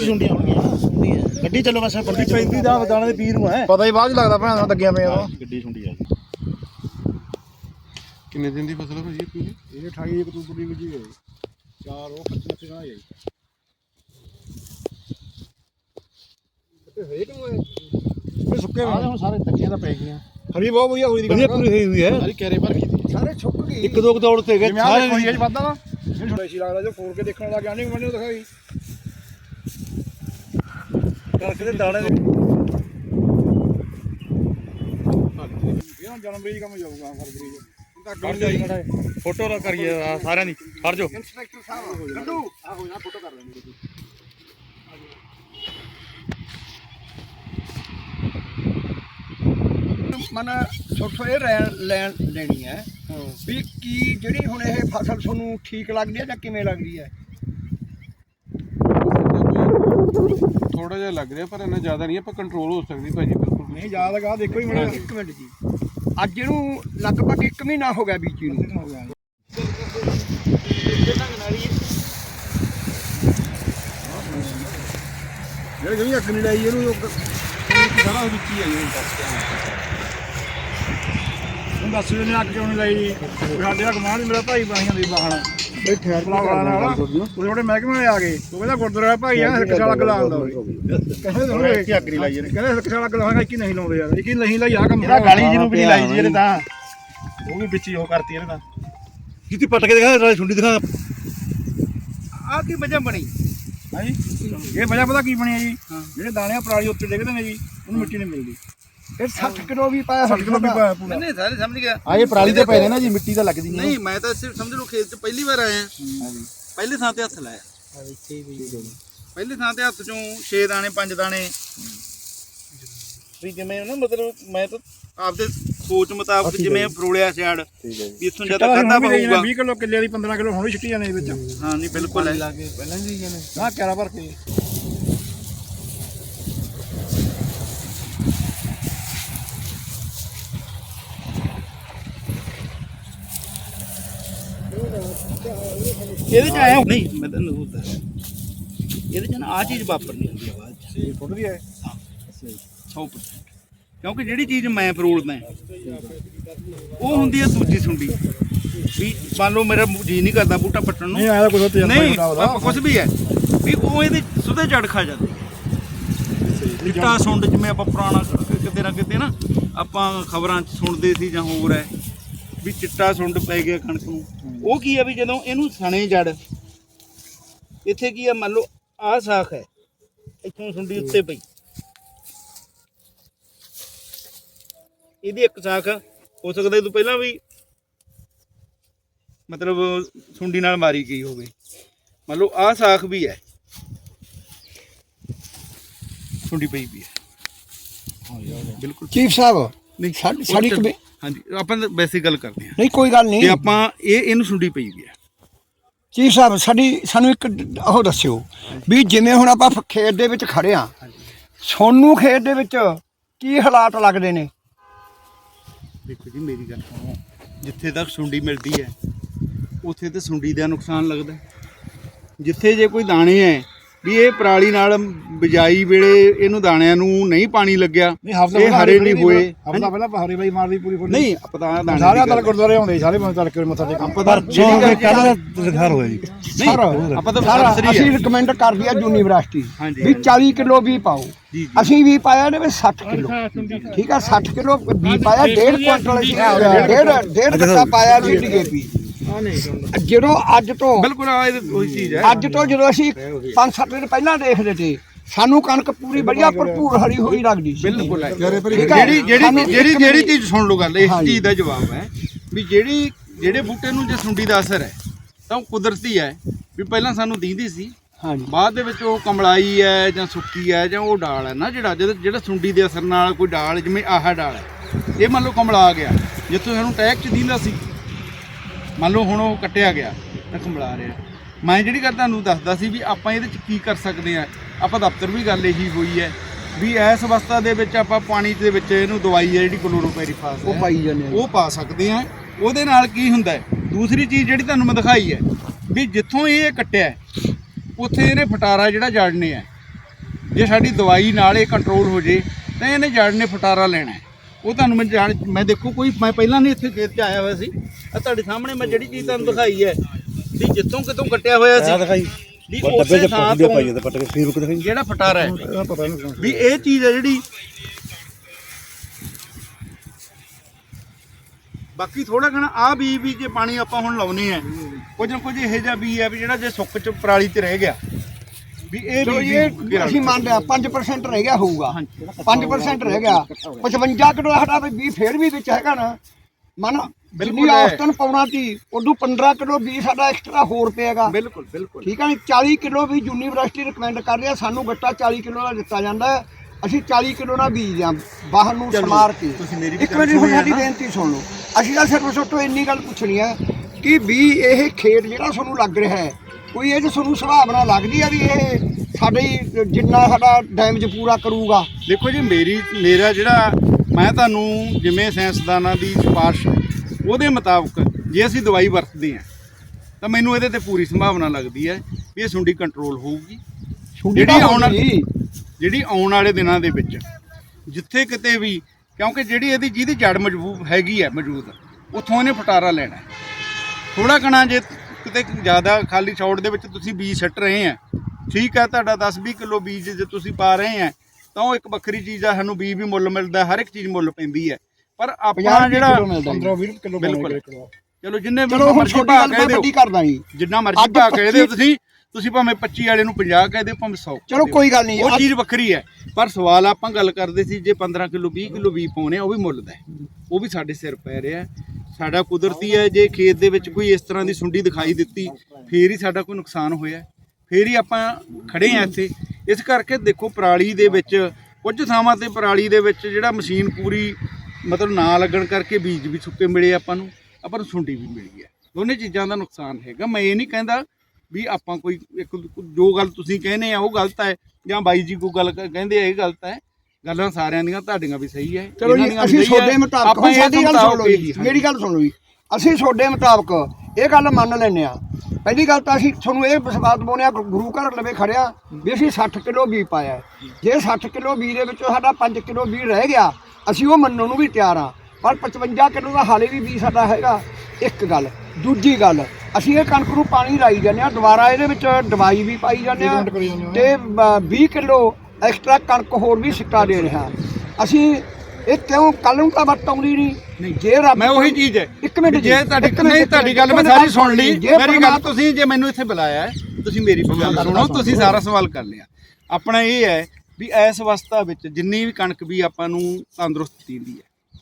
ਚ ਸੁੰਡੀਆਂ ਹੋਣਗੀਆਂ। ਗੱਡੀ ਚੱਲੋ ਵੈਸੇ ਬੰਦੀ ਚ ਪੈਂਦੀ ਦਾ ਦਾਣੇ ਦੇ ਪੀਰ ਨੂੰ ਹੈ। ਪਤਾ ਹੀ ਬਾਅਦ ਚ ਲੱਗਦਾ ਭੈਣਾਂ ਲੱਗੀਆਂ ਪਈਆਂ ਉਹ ਗੱਡੀ ਸੁੰਡੀ ਆ ਜੀ ਕਿੰਨੇ ਦਿਨ ਦੀ ਫਸਲ ਹੈ ਭਾਜੀ ਇਹ ਪੂਰੀ? ਇਹ 28 ਅਕਤੂਬਰ ਦੀ ਵਿਜੀ ਹੈ ਚਾਰ ਉਹ 25 ਲੱਖ ਦਾ ਹੈ ਤੇ ਹੋਏ ਕਿਉਂ ਇਹ ਸੁੱਕੇ ਆਹ ਹੁਣ ਸਾਰੇ ਤੱਕੀਆਂ ਤਾਂ ਪੈ ਗਈਆਂ। ਹਰੀ ਬਹੁਤ ਵਧੀਆ ਹੋਈ ਦੀ ਵਧੀਆ ਪੂਰੀ ਹੋਈ ਹੋਈ ਹੈ। ਸਾਰੀ ਕੈਰੇ ਭਰ ਗਈ ਸਾਰੇ ਸੁੱਕ ਗਏ। ਇੱਕ ਦੋ ਕੁ ਦੌੜ ਤੇ ਗਏ ਸਾਰੇ ਕੋਈ ਇਹ ਵੱਧਦਾ ਨਾ ਇਹ ਥੋੜਾ ਸੀ ਲੱਗਦਾ ਜੋ ਫੋੜ ਕੇ ਦੇਖਣ ਲੱਗ ਗਿਆ ਨਹੀਂ ਮੈਨੂੰ ਦਿਖਾਈ। ਕਣਕ ਦੇ ਦਾਣੇ ਦੇ। ਇਹ ਜਨਵਰੀ ਚ ਕੰਮ ਜਾਊਗਾ ਫਰਵਰੀ ਚ ਤਾਂ ਕੱਢ ਜਾਈ। ਫੋਟੋ ਰਾ ਕਰੀਏ ਸਾਰਿਆਂ ਦੀ। ਖੜ ਜਾਓ। ਇੰਸਪੈਕਟਰ ਸਾਹਿਬ ਆ ਹੋ ਜਾ ਫੋਟੋ ਕਰ ਲੈਂਦੇ ਮਨ ਛੋਟੋ ਇਹ ਰਹਿਣ ਲੈਣ ਲੈਣੀ ਹੈ। ਵੀ ਕੀ ਜਿਹੜੀ ਹੁਣ ਇਹ ਫਸਲ ਤੁਹਾਨੂੰ ਠੀਕ ਲੱਗਦੀ ਹੈ ਜਾਂ ਕਿਵੇਂ ਲੱਗਦੀ ਹੈ? ਥੋੜਾ ਜਿਹਾ ਲੱਗ ਰਿਹਾ ਪਰ ਇੰਨਾ ਜ਼ਿਆਦਾ ਨਹੀਂ ਆਪਾਂ ਕੰਟਰੋਲ ਹੋ ਸਕਦੀ ਭਾਜੀ ਬਿਲਕੁਲ। ਨਹੀਂ ਯਾਦ ਲਗਾ ਦੇਖੋ ਹੀ ਮੈਨੂੰ ਇੱਕ ਮਿੰਟ ਜੀ। ਅੱਜ ਇਹਨੂੰ ਲਗਭਗ 1 ਮਹੀਨਾ ਹੋ ਗਿਆ ਬੀਜੀ ਨੂੰ। ਹੋ ਗਿਆ ਜਿਹੜੇ ਜਿਹੜੀ ਅੱਗ ਨਹੀਂ ਲਾਈ ਇਹਨੂੰ? ਸਾਰਾ ਵਿੱਚ ਹੀ ਆਈ ਹੁਣ ਦੱਸ ਵੀ ਨੇ ਅੱਗ ਕਿਉਂ ਨਹੀਂ ਲਾਈ? ਸਾਡੇ ਆ ਕਮਾਂਡ ਮੇਰਾ ਭਾਈ ਬਾਹੀਆਂ ਦੀ ਬਾਹਣ ਬੈਠੇ ਪਲਾਵੜਾ ਨਾਲ। ਉਹਦੇ ਥੋੜੇ ਮਹਿਕਮੇ ਵਾਲੇ ਆ ਗਏ। ਉਹ ਕਹਿੰਦਾ ਗੁਰਦੁਆਰਾ ਭਾਈ ਆ ਹਲਕ ਸਾਲ ਅੱਗ ਲਾਉਂਦਾ ਉਹ ਕਹਿੰਦੇ ਥੋੜੇ ਇੱਥੇ ਅੱਗ ਨਹੀਂ ਲਾਈ ਇਹਨੇ। ਕਹਿੰਦੇ ਹਲਕ ਸਾਲ ਅੱਗ ਲਾਉਂਦਾ ਕਿ ਨਹੀਂ ਲਾਉਂਦੇ ਯਾਰ ਕਿ ਨਹੀਂ ਲਾਈ ਆ ਕੰਮ ਇਹਦਾ ਗਾਲੀ ਜਿਹਨੂੰ ਵੀ ਨਹੀਂ ਲਾਈ ਜੀ ਇਹਨੇ ਤਾਂ। ਉਹ ਵੀ ਵਿੱਚ ਹੀ ਉਹ ਕਰਤੀ ਇਹਨੇ ਤਾਂ। ਜਿੱਤੀ ਪੱਟ ਕੇ ਦਿਖਾ ਨਾਲੇ ਛੁੰਡੀ ਦਿਖਾ। ਆ ਕੀ ਵਜ੍ਹਾ ਬਣੀ? ਹਾਂਜੀ ਇਹ ਵਜ੍ਹਾ ਪਤਾ ਕੀ ਬਣੀ ਹੈ ਜੀ? ਜਿਹੜੇ ਦਾਣੇ ਆ ਪਰਾਲੀ ਉੱਤੇ ਡਿੱਗਦੇ ਨੇ ਜੀ ਉਹਨੂੰ ਮਿੱਟੀ ਨਹੀਂ ਮਿਲਦੀ। ਇਹ 60 ਕਿਲੋ ਵੀ ਪਾਇਆ 60 ਕਿਲੋ ਵੀ ਪਾਇਆ ਪੂਰਾ। ਨਹੀਂ ਸਾਰੇ ਸਮਝ ਗਿਆ। ਆ ਇਹ ਪਰਾਲੀ ਤੇ ਪਏ ਨੇ ਨਾ ਜੀ ਮਿੱਟੀ ਤਾਂ ਲੱਗਦੀ ਨਹੀਂ ਨਹੀਂ ਮੈਂ ਤਾਂ ਸਿਰਫ ਸਮਝ ਲਓ ਖੇਤ 'ਚ ਪਹਿਲੀ ਵਾਰ ਆਇਆ। ਪਹਿਲੇ ਥਾਂ ਤੇ ਹੱਥ ਲਾਇਆ। ਪਹਿਲੇ ਥਾਂ ਤੇ ਹੱਥ ਚੋਂ 6 ਦਾਣੇ 5 ਦਾਣੇ। ਵੀ ਜਿਵੇਂ ਨਾ ਮਤਲਬ ਮੈਂ ਤਾਂ ਆਪਦੇ ਸੋਚ ਮੁਤਾਬਕ ਜਿਵੇਂ ਫਰੋਲਿਆ ਸਿਆੜ ਵੀ ਇੱਥੋਂ ਜ਼ਿਆਦਾ ਖਾਦਾ ਪਊਗਾ। 20 ਕਿਲੋ ਕਿੱਲੇ ਦੀ 15 ਕਿਲੋ ਹੁਣ ਛਿੱਟੀ ਜਾਂਦੇ ਵਿੱਚ। ਹਾਂ ਨਹੀਂ ਬਿਲਕੁਲ ਹੈ। ਨਾ ਕਿਆਰਾ ਭਰ ਕੇ। ਇਹਦੇ ਚ ਆਇਆ ਨਹੀਂ ਮੈਂ ਤੈਨੂੰ ਦੱਸਦਾ। ਇਹਦੇ ਚ ਨਾ ਆ ਚੀਜ਼ ਵਾਪਰਨੀ ਹੁੰਦੀ ਆ ਬਾਅਦ ਚ। ਫੁੱਟ ਵੀ ਹੈ 100% ਕਿਉਂਕਿ ਜਿਹੜੀ ਚੀਜ਼ ਮੈਂ ਫਰੋਲਦਾ ਉਹ ਹੁੰਦੀ ਹੈ ਦੂਜੀ ਸੁੰਡੀ। ਵੀ ਮੰਨ ਲਓ ਮੇਰਾ ਜੀ ਨਹੀਂ ਕਰਦਾ ਬੂਟਾ ਪੱਟਣ ਨੂੰ। ਨਹੀਂ ਆਇਆ ਕੋਈ ਤੇ ਨਹੀਂ ਕੁਝ ਵੀ ਹੈ ਵੀ ਉਹ ਇਹਦੇ ਸੁਦੇ ਜੜ ਖਾ ਜਾਂਦੀ ਹੈ ਚਿੱਟਾ ਸੁੰਡ ਜਿਵੇਂ ਆਪਾਂ ਪੁਰਾਣਾ ਕਿਤੇ ਨਾ ਕਿਤੇ ਨਾ ਆਪਾਂ ਖਬਰਾਂ 'ਚ ਸੁਣਦੇ ਸੀ ਜਾਂ ਹੋਰ ਹੈ ਵੀ ਚਿੱਟਾ ਸੁੰਡ ਪੈ ਗਿਆ ਕਣਕ ਨੂੰ। ਉਹ ਕੀ ਹੈ ਵੀ ਜਦੋਂ ਇਹਨੂੰ ਸਣੇ ਜੜ ਇੱਥੇ ਕੀ ਹੈ ਮੰਨ ਲਓ ਆਹ ਸਾਖ ਹੈ ਇੱਥੋਂ ਸੁੰਡੀ ਉੱਤੇ ਪਈ। ਇਹਦੀ ਇੱਕ ਸਾਖ ਹੋ ਸਕਦਾ ਇਹ ਤੋਂ ਪਹਿਲਾਂ ਵੀ ਮਤਲਬ ਸੁੰਡੀ ਨਾਲ ਮਾਰੀ ਗਈ ਹੋਵੇ। ਮੰਨ ਲਓ ਆਹ ਸਾਖ ਵੀ ਹੈ ਸੁੰਡੀ ਪਈ ਵੀ ਹੈ। ਬਿਲਕੁਲ। ਚੀਫ ਸਾਹਿਬ ਨਹੀਂ ਸਾਡੀ ਸਾਡੀ ਕਮੇ- ਹਾਂਜੀ ਆਪਾਂ ਵੈਸੇ ਗੱਲ ਕਰਦੇ ਹਾਂ। ਨਹੀਂ ਕੋਈ ਗੱਲ ਨਹੀਂ। ਆਪਾਂ ਇਹ ਇਹਨੂੰ ਸੁੰਡੀ ਪਈ ਵੀ ਹੈ। ਚੀਫ ਸਾਹਿਬ ਸਾਡੀ ਸਾਨੂੰ ਇੱਕ ਉਹ ਦੱਸਿਓ ਵੀ ਜਿਵੇਂ ਹੁਣ ਆਪਾਂ ਫ- ਖੇਤ ਦੇ ਵਿੱਚ ਖੜੇ ਆ ਸੋਨੂੰ ਖੇਤ ਦੇ ਵਿੱਚ ਕੀ ਹਾਲਾਤ ਲੱਗਦੇ ਨੇ? ਦੇਖੋ ਜੀ ਮੇਰੀ ਗੱਲ ਸੁਣੋ। ਜਿੱਥੇ ਤੱਕ ਸੁੰਡੀ ਮਿਲਦੀ ਹੈ ਉੱਥੇ ਤੇ ਸੁੰਡੀ ਦਾ ਨੁਕਸਾਨ ਲੱਗਦਾ ਹੈ। ਜਿੱਥੇ ਜੇ ਕੋਈ ਦਾਣੇ ਹੈ ਵੀ ਇਹ ਪਰਾਲੀ ਨਾਲ ਬਿਜਾਈ ਵੇਲੇ ਇਹਨੂੰ ਦਾਣਿਆਂ ਨੂੰ ਨਹੀਂ ਪਾਣੀ ਲੱਗਿਆ। ਇਹ ਹਰੇ ਨਹੀਂ ਹੋਏ। ਹਫਤਾ ਪਹਿਲਾਂ ਹਰੇ ਬਾਈ ਮਾਰਦੀ ਪੂਰੀ ਫੁੱਲ। ਨਹੀਂ ਪਤਾ ਦਾਣੇ ਸਾਰੇ ਦੀ ਤਲ ਗੁਰਦੁਆਰੇ ਆਉਂਦੇ ਸਾਰੇ ਬੰਦੇ ਤੜਕੇ ਮੱਥਾ ਟੇਕਣ। ਆਪਾਂ ਤਾਂ ਜਿਹੜੀ ਕੱਲ ਦਿਖਾਰ ਹੋਇਆ ਜੀ। ਨਹੀਂ ਸਰ, ਆਪਾਂ ਤਾਂ ਸਾਰਾ ਸਰਸਰੀ ਅਸੀਂ ਰეკਮੈਂਡ ਕਰਦੀ ਆ ਯੂਨੀਵਰਸਿਟੀ ਵੀ 40 ਕਿਲੋ ਵੀ ਪਾਓ। ਜੀ ਜੀ। ਅਸੀਂ ਵੀ ਪਾਇਆ ਨੇ ਵੀ 60 ਕਿਲੋ। ਠੀਕ ਆ 60 ਕਿਲੋ ਵੀ ਪਾਇਆ 1.5 ਕੁਇੰਟਲ ਡੇਢ ਡੇਢ ਕੱਟਾ ਪਾਇਆ ਵੀ ਡੀਏਪੀ ਜਦੋਂ ਅੱਜ ਤੋਂ ਬਿਲਕੁਲ ਆ ਇਹ ਉਹੀ ਚੀਜ਼ ਹੈ। ਅੱਜ ਤੋਂ ਜਦੋਂ ਅਸੀਂ 5-7 ਦਿਨ ਪਹਿਲਾਂ ਦੇਖਦੇ ਤੇ ਸਾਨੂੰ ਕਣਕ ਪੂਰੀ ਵਧੀਆ ਭਰਪੂਰ ਹਰੀ ਹੋਈ ਲੱਗਦੀ ਸੀ। ਬਿਲਕੁਲ ਹੈ? ਜਿਹੜੀ ਜਿਹੜੀ ਜਿਹੜੀ ਜਿਹੜੀ ਚੀਜ਼ ਸੁਣ ਲਓ ਗੱਲ ਇਸ। ਚੀਜ਼ ਦਾ ਜਵਾਬ ਹੈ ਵੀ ਜਿਹੜੀ ਜਿਹੜੇ ਬੂਟੇ ਨੂੰ ਜੇ ਸੁੰਡੀ ਦਾ ਅਸਰ ਹੈ ਤਾਂ ਉਹ ਕੁਦਰਤੀ ਹੈ। ਵੀ ਪਹਿਲਾਂ ਸਾਨੂੰ ਦੀਂਦੀ ਸੀ ਹਾਂਜੀ। ਬਾਅਦ ਦੇ ਵਿੱਚ ਉਹ ਕਮਲਾਈ ਹੈ ਜਾਂ ਸੁੱਕੀ ਹੈ ਜਾਂ ਉਹ ਡਾਲ ਹੈ ਨਾ ਜਿਹੜਾ ਜਿਹੜਾ ਸੁੰਡੀ ਦੇ ਅਸਰ ਨਾਲ ਕੋਈ ਡਾਲ ਜਿਵੇਂ ਆਹ ਡਾਲ ਹੈ। ਇਹ ਮੰਨ ਲਓ ਕਮਲਾ ਗਿਆ। ਜਿੱਥੋਂ ਸਾਨੂੰ ਟੈਕ ਚ ਦੀਂਦਾ ਸੀ ਮੰਨ ਲਓ ਹੁਣ ਉਹ ਕੱਟਿਆ ਗਿਆ ਤਾਂ ਕਮਲਾ ਰਿਹਾ। ਮੈਂ ਜਿਹੜੀ ਗੱਲ ਤੁਹਾਨੂੰ ਦੱਸਦਾ ਸੀ ਵੀ ਆਪਾਂ ਇਹਦੇ ਚ ਕੀ ਕਰ ਸਕਦੇ ਆ ਆਪਾਂ ਦਫ਼ਤਰ ਵੀ ਗੱਲ ਇਹੀ ਹੋਈ ਹੈ ਵੀ ਇਸ ਅਵਸਥਾ ਦੇ ਵਿੱਚ ਆਪਾਂ ਪਾਣੀ ਦੇ ਵਿੱਚ ਇਹਨੂੰ ਦਵਾਈ ਹੈ ਜਿਹੜੀ ਕਲੋਰੋਪੈਰੀਫਾਸ ਉਹ ਪਾਈ ਜਾਂਦੇ ਆ। ਉਹ ਪਾ ਸਕਦੇ ਆ ਉਹਦੇ ਨਾਲ ਕੀ ਹੁੰਦਾ ਹੈ? ਦੂਸਰੀ ਚੀਜ਼ ਜਿਹੜੀ ਤੁਹਾਨੂੰ ਮੈਂ ਦਿਖਾਈ ਹੈ ਵੀ ਜਿੱਥੋਂ ਇਹ ਕੱਟਿਆ ਉੱਥੇ ਇਹਨੇ ਫਟਾਰਾ ਜਿਹੜਾ ਜੜਨੇ ਆ ਜੇ ਸਾਡੀ ਦਵਾਈ ਨਾਲ ਇਹ ਕੰਟਰੋਲ ਹੋ ਜੇ ਤਾਂ ਇਹਨੇ ਜੜ ਨੇ ਫਟਾਰਾ ਲੈਣਾ। ਉਹ ਤੁਹਾਨੂੰ ਮੈਂ ਜਾਣ ਮੈਂ ਦੇਖੋ ਕੋਈ ਮੈਂ ਪਹਿਲਾਂ ਨਹੀਂ ਇੱਥੇ ਖੇਤ 'ਚ ਆਇਆ ਹੋਇਆ ਸੀ। ਆ ਤੁਹਾਡੇ ਸਾਹਮਣੇ ਮੈਂ ਜਿਹੜੀ ਚੀਜ਼ ਤੁਹਾਨੂੰ ਦਿਖਾਈ ਹੈ ਵੀ ਜਿੱਥੋਂ ਕਿਤੋਂ ਕੱਟਿਆ ਹੋਇਆ ਸੀ। ਦਿਖਾਈ। ਵੀ ਉਸੇ ਥਾਂ ਤੋਂ ਜਿਹੜਾ ਫਟਾਰਾ ਹੈ। ਵੀ ਇਹ ਚੀਜ਼ ਹੈ ਜਿਹੜੀ ਬਾਕੀ ਥੋੜਾ ਘਣਾ ਆ ਵੀ ਵੀ ਜੇ ਪਾਣੀ ਆਪਾਂ ਹੁਣ ਲਾਉਨੇ ਆ। ਕੁਝ ਨਾ ਕੁਝ ਇਹੋ ਜਿਹਾ ਵੀ ਹੈ ਵੀ ਜਿਹੜਾ ਜੇ ਸੁੱਕ ਚ ਪਰਾਲੀ ਤੇ ਰਹਿ ਗਿਆ। ਵੀ ਇਹ ਵੀ ਇਹ ਅਸੀਂ ਮੰਨਦੇ ਆ 5% ਰਹਿ ਗਿਆ ਹੋਊਗਾ। 5% ਰਹਿ ਗਿਆ। 55 ਕਿਲੋ ਸਾਡਾ ਵੀ ਫੇਰ ਵੀ ਵਿੱਚ ਹੈਗਾ ਨਾ। ਮਨ ਜਿੰਨੀ। ਔਸਤਨ ਪਾਉਣਾ ਸੀ ਉਦੋਂ 15 ਕਿਲੋ ਬੀ ਸਾਡਾ ਐਕਸਟਰਾ ਹੋਰ ਪਿਆਗਾ ਬਿਲਕੁਲ ਬਿਲਕੁਲ। ਠੀਕ ਹੈ ਨੀ 40 ਕਿਲੋ ਵੀ ਯੂਨੀਵਰਸਿਟੀ ਰეკਮੈਂਡ ਕਰ ਰਿਹਾ ਸਾਨੂੰ ਗੱਟਾ 40 ਕਿਲੋ ਦਾ ਦਿੱਤਾ ਜਾਂਦਾ ਅਸੀਂ 40 ਕਿਲੋ ਦਾ ਬੀਜ ਆ ਬਾਹਰ ਨੂੰ ਸਮਾਰ ਕੇ। ਤੁਸੀਂ ਮੇਰੀ ਵੀ ਇੱਕ ਮਿੰਟ ਹੁਣ ਸਾਡੀ। ਬੇਨਤੀ ਸੁਣ ਲਓ। ਅਸੀਂ ਤਾਂ ਸਿਰਫ ਸੋਟੋ ਇੰਨੀ ਗੱਲ ਪੁੱਛਣੀ ਹੈ ਕਿ ਵੀ ਇਹ ਖੇਤ ਜਿਹੜਾ ਤੁਹਾਨੂੰ ਲੱਗ ਰਿਹਾ ਹੈ ਕੋਈ ਇਹ ਤੁਹਾਨੂੰ ਸੁਭਾਵਨਾ ਲੱਗਦੀ ਹੈ ਵੀ ਇਹ ਸਾਡੇ ਜਿੰਨਾ ਸਾਡਾ ਡੈਮੇਜ ਪੂਰਾ ਕਰੂਗਾ। ਦੇਖੋ ਜੀ ਮੇਰੀ ਮੇਰਾ ਜਿਹੜਾ ਮੈਂ ਤੁਹਾਨੂੰ ਜਿਵੇਂ ਸਾਇੰਸਦਾਨਾਂ ਦੀ ਸਿਫਾਰਿਸ਼ ਉਹਦੇ ਮੁਤਾਬਕ ਜੇ ਅਸੀਂ ਦਵਾਈ ਵਰਤਦੇ ਹਾਂ ਤਾਂ ਮੈਨੂੰ ਇਹਦੇ ਤੇ ਪੂਰੀ ਸੰਭਾਵਨਾ ਲੱਗਦੀ ਹੈ ਵੀ ਇਹ ਸੁੰਡੀ ਕੰਟਰੋਲ ਹੋਊਗੀ। ਜਿਹੜੀ ਆਉਣ ਜਿਹੜੀ ਆਉਣ ਵਾਲੇ ਦਿਨਾਂ ਦੇ ਵਿੱਚ ਜਿੱਥੇ ਕਿਤੇ ਵੀ ਕਿਉਂਕਿ ਜਿਹੜੀ ਇਹਦੀ ਜਿਹਦੀ ਜੜ ਮਜ਼ਬੂਤ ਹੈਗੀ ਹੈ ਮੌਜੂਦ ਉੱਥੋਂ ਇਹਨੇ ਫਟਾਰਾ ਲੈਣਾ। ਥੋੜਾ ਕਣਾ ਜੇ ਕਿਤੇ ਜ਼ਿਆਦਾ ਖਾਲੀ ਛੋੜ ਦੇ ਵਿੱਚ ਤੁਸੀਂ ਬੀਜ ਸੱਟ ਰਹੇ ਆ। ਠੀਕ ਹੈ ਤੁਹਾਡਾ 10-20 ਕਿਲੋ ਬੀਜ ਜੇ ਤੁਸੀਂ ਪਾ ਰਹੇ ਆ ਤਾਂ ਉਹ ਇੱਕ ਵੱਖਰੀ ਚੀਜ਼ ਆ ਸਾਨੂੰ ਬੀਜ ਵੀ ਮੁੱਲ ਮਿਲਦਾ ਹਰ ਇੱਕ ਚੀਜ਼ ਮੁੱਲ ਪੈਂਦੀ ਹੈ ਪਰ ਆਪਾਂ ਜਿਹੜਾ 15 20 ਕਿਲੋ ਬਿਲਕੁਲ। ਚਲੋ ਜਿੰਨੇ ਮਰਜ਼ੀ ਛੋਟੀ ਭਾਅ ਕਹਿ ਦਿਓ। ਵੱਡੀ ਕਰਦਾ ਜੀ। ਜਿੰਨਾ ਮਰਜ਼ੀ ਭਾਅ ਕਹਿ ਦਿਓ 25 ਤੁਸੀਂ ਤੁਸੀਂ ਭਾਵੇਂ 25 ਵਾਲੇ ਨੂੰ 50 ਕਹਿ ਦਿਓ ਭਾਵੇਂ 100 ਚਲੋ ਕੋਈ ਗੱਲ ਨਹੀਂ। ਉਹ ਚੀਜ਼ ਵੱਖਰੀ ਹੈ। ਪਰ ਸਵਾਲ ਆਪਾਂ ਗੱਲ ਕਰਦੇ ਸੀ ਜੇ 15 ਕਿਲੋ 20 ਕਿਲੋ ਵੀ ਪਾਉਣੇ ਆ ਉਹ ਵੀ ਮੁੱਲ ਦਾ। ਉਹ ਵੀ ਸਾਡੇ ਸਿਰ ਪੈ ਰਿਹਾ। ਸਾਡਾ ਕੁਦਰਤੀ ਹੈ, ਜੇ ਖੇਤ ਦੇ ਵਿੱਚ ਕੋਈ ਇਸ ਤਰ੍ਹਾਂ ਦੀ ਸੁੰਡੀ ਦਿਖਾਈ ਦਿੱਤੀ, ਫੇਰ ਹੀ ਸਾਡਾ ਕੋਈ ਨੁਕਸਾਨ ਹੋਇਆ। ਫੇਰ ਹੀ ਆਪਾਂ ਖੜੇ ਆ ਇੱਥੇ। ਇਸ ਕਰਕੇ ਦੇਖੋ, ਪਰਾਲੀ ਦੇ ਵਿੱਚ, ਕੁਝ ਥਾਵਾਂ ਤੇ ਪਰਾਲੀ ਦੇ ਵਿੱਚ ਜਿਹੜਾ ਮਸ਼ੀਨ ਪੂਰੀ ਮਤਲਬ ਨਾ ਲੱਗਣ ਕਰਕੇ ਬੀਜ ਵੀ ਸੁੱਕੇ ਮਿਲੇ ਆਪਾਂ ਨੂੰ ਆਪਾਂ ਨੂੰ ਸੁੰਡੀ ਵੀ ਮਿਲੀ ਹੈ। ਦੋਨੇ ਚੀਜ਼ਾਂ ਦਾ ਨੁਕਸਾਨ ਹੈਗਾ। ਮੈਂ ਇਹ ਨਹੀਂ ਕਹਿੰਦਾ ਵੀ ਆਪਾਂ ਕੋਈ ਇੱਕ ਜੋ ਗੱਲ ਤੁਸੀਂ ਕਹਿੰਦੇ ਆ, ਉਹ ਗਲਤ ਹੈ, ਜਾਂ ਬਾਈ ਜੀ ਕੋਈ ਗੱਲ ਕ- ਕਹਿੰਦੇ ਆ, ਇਹ ਗਲਤ ਹੈ। ਗੱਲਾਂ ਸਾਰਿਆਂ ਦੀਆਂ ਤੁਹਾਡੀਆਂ ਵੀ ਸਹੀ ਹੈ। ਚਲੋ ਇਹਨਾਂ ਜੀ ਦੀਆਂ ਵੀ ਅਸੀਂ। ਤੁਹਾਡੇ ਮੁਤਾਬਕ ਆਪਾਂ ਹੁਣ ਸਾਡੀ ਗੱਲ ਸੁਣ ਲਓ ਜੀ ਮੇਰੀ ਗੱਲ ਸੁਣ ਲਓ ਜੀ। ਅਸੀਂ ਤੁਹਾਡੇ ਮੁਤਾਬਕ ਇਹ ਗੱਲ ਮੰਨ ਲੈਨੇ ਆ ਪਹਿਲੀ ਗੱਲ ਤਾਂ ਅਸੀਂ ਤੁਹਾਨੂੰ ਇਹ ਵਿਸ਼ਵਾਸ ਦਿਵਾਉਂਦੇ ਆ ਗੁਰੂ ਘਰ ਲਵੇ ਖੜਿਆ ਵੀ ਅਸੀਂ 60 ਕਿਲੋ ਬੀ ਪਾਇਆ ਹੈ। ਜੇ 60 ਕਿਲੋ ਬੀ ਦੇ ਵਿੱਚੋਂ ਸਾਡਾ 5 ਕਿਲੋ ਬੀ ਰਹਿ ਗਿਆ ਅਸੀਂ ਉਹ ਮੰਨਣ ਨੂੰ ਵੀ ਤਿਆਰ ਆ ਪਰ 55 ਕਿਲੋ ਦਾ ਹਾਲੇ ਵੀ ਬੀ ਸਾਡਾ ਹੈਗਾ ਇੱਕ ਗੱਲ। ਦੂਜੀ ਗੱਲ ਅਸੀਂ ਇਹ ਕਣਕ ਨੂੰ ਪਾਣੀ ਲਾਈ ਜਾਂਦੇ ਆ ਦੁਬਾਰਾ ਇਹਦੇ ਵਿੱਚ ਦਵਾਈ ਵੀ ਪਾਈ ਜਾਂਦੇ ਆ ਤੇ ਬ- 20 ਕਿਲੋ ਐਕਸਟਰਾ ਕਣਕ ਹੋਰ ਵੀ ਸਿੱਟਾ ਦੇ ਰਿਹਾ। ਅਸੀਂ ਇਹ ਕਿਉਂ ਕੱਲ ਨੂੰ ਤਾਂ ਵਰਤ ਆਉਂਦੀ ਨਹੀਂ? ਜੇ ਰੱਬ ਮੈਂ ਉਹੀ ਚੀਜ਼ ਹੈ। ਇੱਕ ਮਿੰਟ ਜੀ, ਤੁਹਾਡੀ ਨਹੀਂ ਤੁਹਾਡੀ ਗੱਲ ਮੈਂ ਸਾਰੀ ਸੁਣ ਲਈ। ਮੇਰੀ ਗੱਲ ਤੁਸੀਂ ਜੇ ਮੈਨੂੰ ਇੱਥੇ ਬੁਲਾਇਆ ਹੈ ਤੁਸੀਂ ਮੇਰੀ ਗੱਲ ਸੁਣੋ ਤੁਸੀਂ ਸਾਰਾ ਸਵਾਲ ਕਰ ਲਿਆ। ਆਪਣਾ ਇਹ ਹੈ ਵੀ ਇਸ ਅਵਸਥਾ ਵਿੱਚ ਜਿੰਨੀ ਵੀ ਕਣਕ ਵੀ ਆਪਾਂ ਨੂੰ ਤੰਦਰੁਸਤ ਦਿੰਦੀ ਹੈ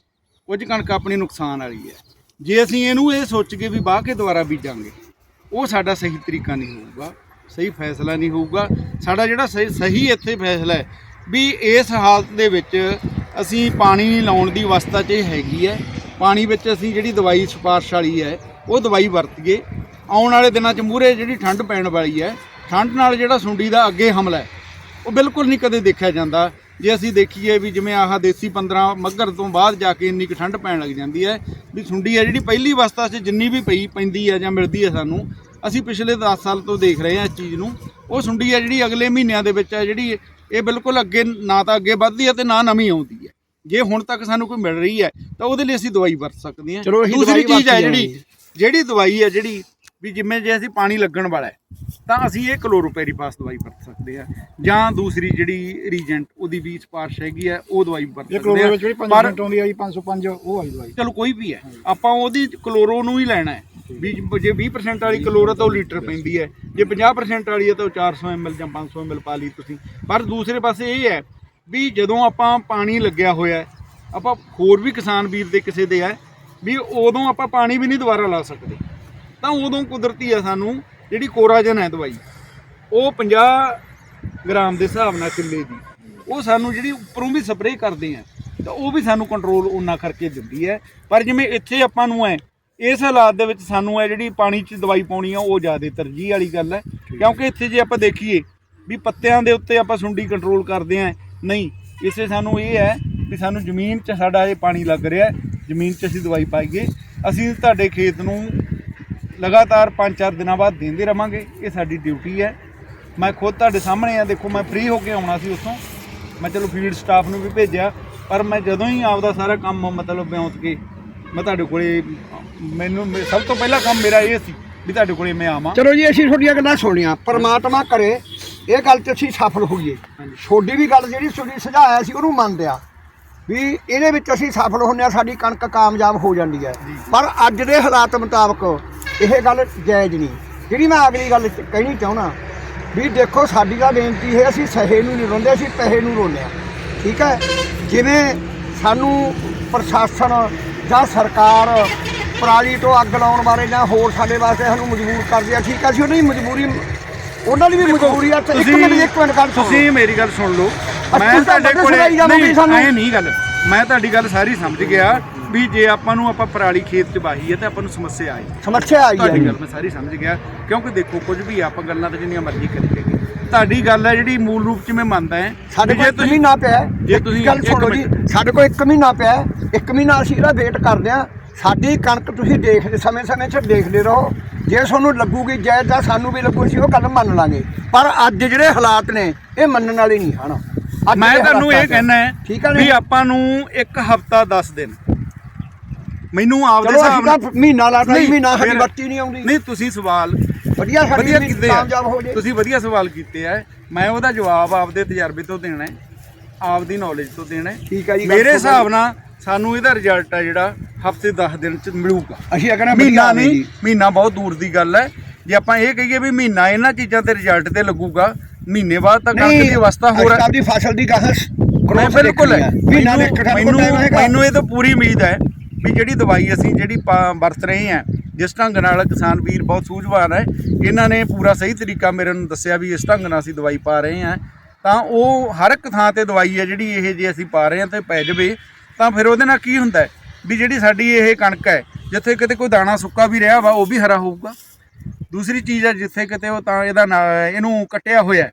ਕੁਝ ਕਣਕ ਆਪਣੀ ਨੁਕਸਾਨ ਵਾਲੀ ਹੈ। ਜੇ ਅਸੀਂ ਇਹਨੂੰ ਇਹ ਸੋਚ ਕੇ ਵੀ ਵਾਹ ਕੇ ਦੁਬਾਰਾ ਬੀਜਾਂਗੇ ਉਹ ਸਾਡਾ ਸਹੀ ਤਰੀਕਾ ਨਹੀਂ ਹੋਊਗਾ। ਸਹੀ ਫੈਸਲਾ ਨਹੀਂ ਹੋਊਗਾ। ਸਾਡਾ ਜਿਹੜਾ ਸਹੀ ਸਹੀ ਇੱਥੇ ਫੈਸਲਾ ਹੈ ਵੀ ਇਸ ਹਾਲਤ ਦੇ ਵਿੱਚ ਅਸੀਂ ਪਾਣੀ ਲਾਉਣ ਦੀ ਅਵਸਥਾ 'ਚ ਇਹ ਹੈਗੀ ਹੈ। ਪਾਣੀ ਵਿੱਚ ਅਸੀਂ ਜਿਹੜੀ ਦਵਾਈ ਸਿਫਾਰਸ਼ ਵਾਲੀ ਹੈ, ਉਹ ਦਵਾਈ ਵਰਤੀਏ। ਆਉਣ ਵਾਲੇ ਦਿਨਾਂ 'ਚ ਮੂਹਰੇ ਜਿਹੜੀ ਠੰਡ ਪੈਣ ਵਾਲੀ ਹੈ, ਠੰਡ ਨਾਲ ਜਿਹੜਾ ਸੁੰਡੀ ਦਾ ਅੱਗੇ ਹਮਲਾ ਹੈ, ਉਹ ਬਿਲਕੁਲ ਨਹੀਂ ਕਦੇ ਦੇਖਿਆ ਜਾਂਦਾ। ਜੇ ਅਸੀਂ ਦੇਖੀਏ ਵੀ ਜਿਵੇਂ ਆਹ ਦੇਸੀ 15 ਮੱਘਰ ਤੋਂ ਬਾਅਦ ਜਾ ਕੇ ਇੰਨੀ ਕੁ ਠੰਡ ਪੈਣ ਲੱਗ ਜਾਂਦੀ ਹੈ, ਵੀ ਸੁੰਡੀ ਹੈ ਜਿਹੜੀ ਪਹਿਲੀ ਅਵਸਥਾ 'ਚ ਜਿੰਨੀ ਵੀ ਪਈ ਪੈਂਦੀ ਹੈ ਜਾਂ ਮਿਲਦੀ ਹੈ ਸਾਨੂੰ ਅਸੀਂ ਪਿਛਲੇ 10 ਸਾਲ ਤੋਂ ਦੇਖ ਰਹੇ ਹਾਂ ਇਸ ਚੀਜ਼ ਨੂੰ। ਉਹ ਸੁੰਡੀ ਹੈ ਜਿਹੜੀ ਅਗਲੇ ਮਹੀਨਿਆਂ ਦੇ ਵਿੱਚ ਹੈ ਜਿਹੜੀ ਇਹ ਬਿਲਕੁਲ ਅੱਗੇ ਨਾ ਤਾਂ ਅੱਗੇ ਵੱਧਦੀ ਹੈ ਤੇ ਨਾ ਨਵੀਂ ਆਉਂਦੀ ਹੈ। ਜੇ ਹੁਣ ਤੱਕ ਸਾਨੂੰ ਕੋਈ ਮਿਲ ਰਹੀ ਹੈ ਤਾਂ ਉਹਦੇ ਲਈ ਅਸੀਂ ਦਵਾਈ ਵਰਤ ਸਕਦੇ ਹਾਂ। ਦੂਸਰੀ ਚੀਜ਼ ਹੈ ਜਿਹੜੀ। ਜਿਹੜੀ ਦਵਾਈ ਹੈ ਜਿਹੜੀ ਵੀ ਜਿਵੇਂ ਜੇ ਅਸੀਂ ਪਾਣੀ ਲੱਗਣ ਵਾਲਾ ਹੈ ਤਾਂ ਅਸੀਂ ਇਹ ਕਲੋਰੋਪੈਰੀਪਾਸ ਦਵਾਈ ਵਰਤ ਸਕਦੇ ਆ ਜਾਂ ਦੂਸਰੀ ਜਿਹੜੀ ਰੀਜੈਂਟ ਉਹਦੀ ਵੀ ਸਿਫਾਰਿਸ਼ ਹੈਗੀ ਹੈ ਉਹ ਦਵਾਈ ਵਰਤ ਸਕਦੇ ਆ ਵਿੱਚ ਜਿਹੜੀ 5 ਪਰ ਮਿੰਟ ਆਉਂਦੀ ਆਈ 505 ਉਹ ਆਈ ਦਵਾਈ। ਚਲੋ ਕੋਈ ਵੀ ਹੈ। ਆਪਾਂ ਉਹਦੀ ਕਲੋਰੋ ਨੂੰ ਹੀ ਲੈਣਾ ਹੈ। ਵੀ ਜੇ 20% ਵਾਲੀ ਕਲੋਰੋ ਤਾਂ ਉਹ ਲੀਟਰ ਪੈਂਦੀ ਹੈ। ਜੇ 50% ਵਾਲੀ ਹੈ ਤਾਂ ਉਹ 400 ml ਜਾਂ 500 ml ਪਾ ਲਈ ਤੁਸੀਂ। ਪਰ ਦੂਸਰੇ ਪਾਸੇ ਇਹ ਹੈ ਵੀ ਜਦੋਂ ਆਪਾਂ ਪਾਣੀ ਲੱਗਿਆ ਹੋਇਆ ਆਪਾਂ ਹੋਰ ਵੀ ਕਿਸਾਨ ਵੀਰ ਦੇ ਕਿਸੇ ਦੇ ਹੈ ਵੀ ਉਦੋਂ ਆਪਾਂ ਪਾਣੀ ਵੀ ਨਹੀਂ ਦੁਬਾਰਾ ਲਾ ਸਕਦੇ। ਤਾਂ ਉਦੋਂ ਕੁਦਰਤੀ ਹੈ ਸਾਨੂੰ ਜਿਹੜੀ ਕੋਰਾਜਨ ਹੈ ਦਵਾਈ, ਉਹ 50 ਗ੍ਰਾਮ ਦੇ ਹਿਸਾਬ ਨਾਲ ਕਿੱਲੇ ਦੀ, ਉਹ ਸਾਨੂੰ ਜਿਹੜੀ ਉੱਪਰੋਂ ਵੀ ਸਪਰੇਅ ਕਰਦੇ ਆ ਤਾਂ ਉਹ ਵੀ ਸਾਨੂੰ ਕੰਟਰੋਲ ਉਨਾ ਕਰਕੇ ਦਿੰਦੀ ਹੈ। ਪਰ ਜਿਵੇਂ ਇੱਥੇ ਆਪਾਂ ਨੂੰ ਹੈ ਇਸ ਹਾਲਾਤ ਦੇ ਵਿੱਚ ਸਾਨੂੰ ਹੈ ਜਿਹੜੀ ਪਾਣੀ 'ਚ ਦਵਾਈ ਪਾਉਣੀ ਆ ਉਹ ਜ਼ਿਆਦਾ ਤਰਜੀਹ ਵਾਲੀ ਗੱਲ ਹੈ। ਕਿਉਂਕਿ ਇੱਥੇ ਜੇ ਆਪਾਂ ਦੇਖੀਏ ਵੀ ਪੱਤਿਆਂ ਦੇ ਉੱਤੇ ਆਪਾਂ ਸੁੰਡੀ ਕੰਟਰੋਲ ਕਰਦੇ ਆ ਨਹੀਂ ਇਸੇ ਸਾਨੂੰ ਇਹ ਹੈ ਵੀ ਸਾਨੂੰ ਜ਼ਮੀਨ 'ਚ ਸਾਡਾ ਇਹ ਪਾਣੀ ਲੱਗ ਰਿਹਾ ਜ਼ਮੀਨ 'ਚ ਅਸੀਂ ਦਵਾਈ ਪਾਈਏ। ਅਸੀਂ ਤੁਹਾਡੇ ਖੇਤ ਨੂੰ ਲਗਾਤਾਰ 5-4 ਦਿਨਾਂ ਬਾਅਦ ਦਿੰਦੇ ਰਵਾਂਗੇ ਇਹ ਸਾਡੀ ਡਿਊਟੀ ਹੈ। ਮੈਂ ਖੁਦ ਤੁਹਾਡੇ ਸਾਹਮਣੇ ਆ ਦੇਖੋ ਮੈਂ ਫ੍ਰੀ ਹੋ ਕੇ ਆਉਣਾ ਸੀ ਉੱਥੋਂ। ਮੈਂ ਚਲੋ ਫੀਲਡ ਸਟਾਫ ਨੂੰ ਵੀ ਭੇਜਿਆ ਪਰ ਮੈਂ ਜਦੋਂ ਹੀ ਆਪਦਾ ਸਾਰਾ ਕੰਮ ਮਤਲਬ ਬਿਉਂਤ ਕੇ ਮੈਂ ਤੁਹਾਡੇ ਕੋਲੇ ਮੈਨੂੰ ਮੇ- ਸਭ ਤੋਂ ਪਹਿਲਾ ਕੰਮ ਮੇਰਾ ਇਹ ਸੀ ਵੀ ਤੁਹਾਡੇ ਕੋਲੇ ਮੈਂ ਆਵਾਂ। ਚਲੋ ਜੀ ਅਸੀਂ ਤੁਹਾਡੀਆਂ ਗੱਲਾਂ ਸੁਣੀਆਂ। ਪਰਮਾਤਮਾ ਕਰੇ ਇਹ ਗੱਲ 'ਚ ਅਸੀਂ ਸਫਲ ਹੋਈਏ। ਤੁਹਾਡੀ ਵੀ ਗੱਲ ਜਿਹੜੀ ਤੁਹਾਡੀ ਸੁਝਾਇਆ ਸੀ ਉਹਨੂੰ ਮੰਨਦੇ ਆ ਵੀ ਇਹਦੇ ਵਿੱਚ ਅਸੀਂ ਸਫਲ ਹੁੰਨੇ ਆ ਸਾਡੀ ਕਣਕ ਕਾਮਯਾਬ ਹੋ ਜਾਂਦੀ ਹੈ। ਪਰ ਅੱਜ ਦੇ ਹਾਲਾਤ ਮੁਤਾਬਕ ਇਹ ਗੱਲ ਜਾਇਜ਼ ਨਹੀਂ। ਜਿਹੜੀ ਮੈਂ ਅਗਲੀ ਗੱਲ ਚ ਕਹਿਣੀ ਚਾਹੁੰਦਾ ਵੀ ਦੇਖੋ ਸਾਡੀ ਤਾਂ ਬੇਨਤੀ ਹੈ ਅਸੀਂ ਸਹੇ ਨੂੰ ਨਹੀਂ ਰੋਂਦੇ ਅਸੀਂ ਪੈਸੇ ਨੂੰ ਰੋਂਦੇ ਆ ਠੀਕ ਹੈ? ਜਿਵੇਂ ਸਾਨੂੰ ਪ੍ਰਸ਼ਾਸਨ ਜਾਂ ਸਰਕਾਰ ਪਰਾਲੀ ਤੋਂ ਅੱਗ ਲਾਉਣ ਬਾਰੇ ਜਾਂ ਹੋਰ ਸਾਡੇ ਵਾਸਤੇ ਸਾਨੂੰ ਮਜਬੂਰ ਕਰਦੇ ਆ ਠੀਕ ਹੈ ਅਸੀਂ ਉਹਨਾਂ ਦੀ ਮਜਬੂਰੀ ਉਹਨਾਂ ਦੀ ਵੀ ਮਜਬੂਰੀ ਆ ਤੇ ਇੱਕ ਮਿੰਟ ਇੱਕ ਮਿੰਟ ਗੱਲ। ਤੁਸੀਂ ਮੇਰੀ ਗੱਲ ਸੁਣ ਲਓ। ਮੈਂ ਤੁਹਾਡੇ ਕੋਲੇ ਨਹੀਂ। ਐ ਨਹੀਂ ਗੱਲ। ਮੈਂ ਤੁਹਾਡੀ ਗੱਲ ਸਾਰੀ ਸਮਝ ਗਿਆ ਵੀ ਜੇ ਆਪਾਂ ਨੂੰ ਆਪਾਂ ਪਰਾਲੀ ਖੇਤ 'ਚ ਵਾਹੀ ਹੈ ਤੇ ਆਪਾਂ ਨੂੰ ਸਮੱਸਿਆ ਆਈ। ਸਮੱਸਿਆ ਆਈ ਤੁਹਾਡੀ ਹੈ। ਗੱਲ ਮੈਂ ਸਾਰੀ ਸਮਝ ਗਿਆ। ਕਿਉਂਕਿ ਦੇਖੋ ਕੁਝ ਵੀ ਆ, ਆਪਾਂ ਗੱਲਾਂ ਤਾਂ ਜਿੰਨੀਆਂ ਮਰਜ਼ੀ ਕਰੀ ਜਾਈਏ ਤੁਹਾਡੀ ਗੱਲ ਹੈ ਜਿਹੜੀ ਮੂਲ ਰੂਪ 'ਚ ਮੈਂ ਮੰਨਦਾ ਹਾਂ ਸਾਡੇ ਕੋਲ ਜੇ ਇੱਕ ਮਹੀਨਾ ਪਿਆ ਹੈ। ਜੇ ਤੁਸੀਂ- ਗੱਲ ਇੱਕ ਸੁਣੋ ਜੀ। ਸਾਡੇ ਕੋਲ ਇੱਕ ਮਹੀਨਾ ਪਿਆ ਹੈ। ਇੱਕ ਮਹੀਨਾ ਅਸੀਂ ਇਹਦਾ ਵੇਟ ਕਰਦੇ ਆ ਸਾਡੀ ਕਣਕ ਤੁਸੀਂ ਦੇਖਦੇ ਸਮੇਂ-ਸਮੇਂ 'ਚ ਦੇਖਦੇ ਰਹੋ ਜੇ ਤੁਹਾਨੂੰ ਲੱਗੂਗੀ ਜਾਇਜ਼ ਤਾਂ ਸਾਨੂੰ ਵੀ ਲੱਗੂ ਅਸੀਂ ਉਹ ਗੱਲ ਮੰਨ ਲਾਂਗੇ ਪਰ ਅੱਜ ਜਿਹੜੇ ਹਾਲਾਤ ਨੇ ਇਹ ਮੰਨਣ ਵਾਲੇ ਨਹੀਂ ਹਨ ਅੱਜ ਮੈਂ ਦੇ ਤੁਹਾਨੂੰ ਇਹ ਹਾਲਾਤਾਂ 'ਚ। ਕਹਿਣਾ ਹੈ ਠੀਕ ਹੈ ਵੀ ਆਪਾਂ ਨੂੰ ਇੱਕ ਹਫਤਾ 10 ਦਿਨ ਮੈਨੂੰ ਆਪਦੇ ਚਲੋ ਅਸੀਂ ਹਿਸਾਬ ਤਾਂ ਨਾਲ ਮਹੀਨਾ ਲਾਤਾ ਨਹੀਂ, ਮਹੀਨਾ ਸਾਡੀ ਫਿਰ- ਬੱਤੀ ਨਹੀਂ ਆਉਂਦੀ ਨਹੀਂ ਤੁਸੀਂ ਸਵਾਲ ਵਧੀਆ ਸਾਡੀ ਵਧੀਆ ਕੀਤੇ ਆ। ਕਾਮਯਾਬ ਹੋ ਜੇ। ਤੁਸੀਂ ਵਧੀਆ ਸਵਾਲ ਕੀਤੇ ਆ। ਮੈਂ ਉਹਦਾ ਜਵਾਬ ਆਪਦੇ ਤਜਰਬੇ ਤੋਂ ਦੇਣਾ ਹੈ। ਆਪਦੀ ਨੌਲੇਜ ਤੋਂ ਦੇਣਾ ਹੈ। ਠੀਕ ਹੈ ਜੀ ਗੱਲ ਮੇਰੇ ਹਿਸਾਬ ਨਾਲ ਸਾਨੂੰ ਇਹਦਾ ਰਿਜ਼ਲਟ ਹੈ ਜਿਹੜਾ ਹਫ਼ਤੇ 10 ਦਿਨ ਚ ਮਿਲੂਗਾ। ਅਸੀਂ ਕਹਿੰਦੇ ਮਹੀਨਾ ਨਹੀਂ ਮਹੀਨਾ ਬਹੁਤ ਦੂਰ ਦੀ ਗੱਲ ਹੈ। ਜੇ ਆਪਾਂ ਇਹ ਕਹੀਏ ਵੀ ਮਹੀਨਾ ਇਹਨਾਂ ਚੀਜ਼ਾਂ ਤੇ ਰਿਜ਼ਲਟ ਤੇ ਲੱਗੂਗਾ ਮਹੀਨੇ ਬਾਅਦ ਤਾਂ ਕਣਕ ਦੀ ਅਵਸਥਾ ਹੋਰ ਹੈ ਆਪਦੀ ਫਸਲ ਦੀ ਗਾਹਾਂ ਮੈਂ ਬਿਲਕੁਲ ਹੈ। ਮੈਨੂੰ ਮੈਨੂੰ ਮੈਨੂੰ ਇਹ ਤਾਂ ਪੂਰੀ ਉਮੀਦ ਹੈ ਵੀ ਜਿਹੜੀ ਦਵਾਈ ਅਸੀਂ ਜਿਹੜੀ ਪਾ- ਵਰਤ ਰਹੇ ਹਾਂ ਜਿਸ ਢੰਗ ਨਾਲ ਕਿਸਾਨ ਵੀਰ ਬਹੁਤ ਸੂਝਵਾਨ ਹੈ ਇਹਨਾਂ ਨੇ ਪੂਰਾ ਸਹੀ ਤਰੀਕਾ ਮੇਰੇ ਨੂੰ ਦੱਸਿਆ ਵੀ ਇਸ ਢੰਗ ਨਾਲ ਅਸੀਂ ਦਵਾਈ ਪਾ ਰਹੇ ਹਾਂ। ਤਾਂ ਉਹ ਹਰ ਇੱਕ ਥਾਂ ਤੇ ਦਵਾਈ ਹੈ ਜਿਹੜੀ ਇਹ ਜੇ ਅਸੀਂ ਪਾ ਰਹੇ ਹਾਂ ਤੇ ਪੈ ਜਾਵੇ ਤਾਂ ਫਿਰ ਉਹਦੇ ਨਾਲ ਕੀ ਹੁੰਦਾ ਵੀ ਜਿਹੜੀ ਸਾਡੀ ਇਹ ਕਣਕ ਹੈ ਜਿੱਥੇ ਕਿਤੇ ਕੋਈ ਦਾਣਾ ਸੁੱਕਾ ਵੀ ਰਿਹਾ ਵਾ ਉਹ ਵੀ ਹਰਾ ਹੋਊਗਾ। ਦੂਸਰੀ ਚੀਜ਼ ਹੈ ਜਿੱਥੇ ਕਿਤੇ ਉਹ ਤਾਂ ਇਹਦਾ ਇਹਨੂੰ ਕੱਟਿਆ ਹੋਇਆ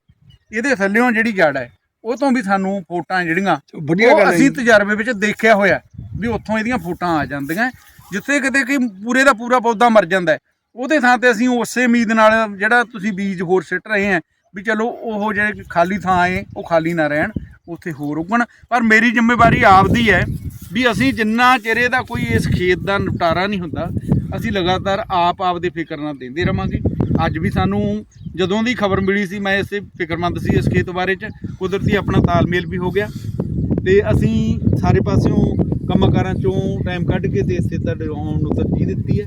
ਇਹਦੇ ਥੱਲੇੋਂ ਜਿਹੜੀ ਜੜ ਹੈ ਉਹ ਤੋਂ ਵੀ ਸਾਨੂੰ ਫੋਟਾਂ ਜਿਹੜੀਆਂ ਅਸੀਂ। ਤਜਰਬੇ ਵਿੱਚ ਦੇਖਿਆ ਹੋਇਆ ਵੀ ਉੱਥੋਂ ਇਹਦੀਆਂ ਫੋਟਾਂ ਆ ਜਾਂਦੀਆਂ ਜਿੱਥੇ ਕਿਤੇ ਕਿ ਪੂਰੇ ਦਾ ਪੂਰਾ ਪੌਦਾ ਮਰ ਜਾਂਦਾ ਉਹਦੇ ਥਾਂ ਤੇ ਅਸੀਂ ਉਸੇ ਉਮੀਦ ਨਾਲ ਜਿਹੜਾ ਤੁਸੀਂ ਬੀਜ ਹੋਰ ਸਿੱਟ ਰਹੇ ਆ ਵੀ ਚਲੋ ਉਹ ਜਿਹੜੇ ਖਾਲੀ ਥਾਂ ਏ ਉਹ ਖਾਲੀ ਨਾ ਰਹਿਣ, ਉੱਥੇ ਹੋਰ ਉੱਗਣ। ਪਰ ਮੇਰੀ ਜ਼ਿੰਮੇਵਾਰੀ ਆਪਦੀ ਹੈ ਵੀ ਅਸੀਂ ਜਿੰਨਾ ਚਿਰ ਦਾ ਕੋਈ ਇਸ ਖੇਤ ਦਾ ਨਿਪਟਾਰਾ ਨਹੀਂ ਹੁੰਦਾ, ਅਸੀਂ ਲਗਾਤਾਰ ਆਪ ਆਪ ਦੇ ਫਿਕਰ ਨਾਲ ਦਿੰਦੇ ਰਵਾਂਗੇ। ਅੱਜ ਵੀ ਸਾਨੂੰ ਜਦੋਂ ਦੀ ਖਬਰ ਮਿਲੀ ਸੀ, ਮੈਂ ਇਸੇ ਫਿਕਰਮੰਦ ਸੀ ਇਸ ਖੇਤ ਬਾਰੇ ਚ, ਕੁਦਰਤੀ ਆਪਣਾ ਤਾਲਮੇਲ ਵੀ ਹੋ ਗਿਆ ਤੇ ਅਸੀਂ ਸਾਰੇ ਪਾਸਿਓਂ ਕੰਮਕਾਰਾਂ ਚੋਂ ਟਾਈਮ ਕੱਢ ਕੇ ਤੇ ਇਸੇ ਤੁਹਾਡੇ ਆਉਣ ਨੂੰ ਤਰਜੀਹ ਦਿੱਤੀ ਹੈ।